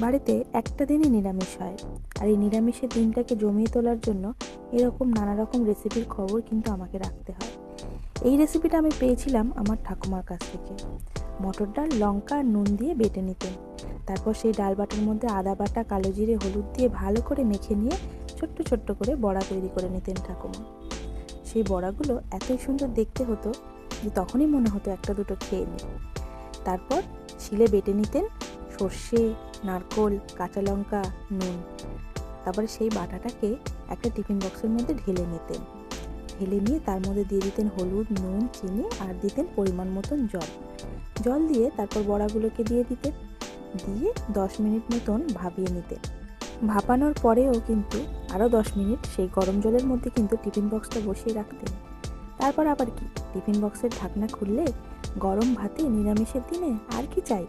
বাড়িতে একটা দিনই নিরামিষ হয়। আর এই নিরামিষের দিনটাকে জমিয়ে তোলার জন্য এরকম নানা রকম রেসিপির খবর কিন্তু আমাকে রাখতে হয়। এই রেসিপিটা আমি পেয়েছিলাম আমার ঠাকুমার কাছ থেকে। মটর ডাল, লঙ্কা আর নুন দিয়ে বেটে নিতেন তারপর সেই ডাল বাটার মধ্যে আদা বাটা, কালো জিরে, হলুদ দিয়ে ভালো করে মেখে নিয়ে ছোট্ট ছোট্ট করে বড়া তৈরি করে নিতেন ঠাকুমা। সেই বড়াগুলো এতই সুন্দর দেখতে হতো যে তখনই মনে হতো একটা দুটো খেয়ে নিই তারপর শিলে বেটে নিতেন সর্ষে, নারকোল, কাঁচা লঙ্কা নুন তারপরে সেই বাটাটাকে একটা টিফিন বক্সের মধ্যে ঢেলে নিতেন। ঢেলে নিয়ে তার মধ্যে দিয়ে দিতেন হলুদ, নুন, চিনি আর দিতেন পরিমাণ মতন জল। জল দিয়ে তারপর বড়াগুলোকে দিয়ে দিতেন। দিয়ে দশ মিনিট মতন ভাপিয়ে নিতেন। ভাপানোর পরেও কিন্তু আরও দশ মিনিট সেই গরম জলের মধ্যে কিন্তু টিফিন বক্সটা বসিয়ে রাখতেন। তারপর আবার কি? টিফিন বক্সের ঢাকনা খুললে গরম ভাতে নিরামিষের দিনে আর কি চাই?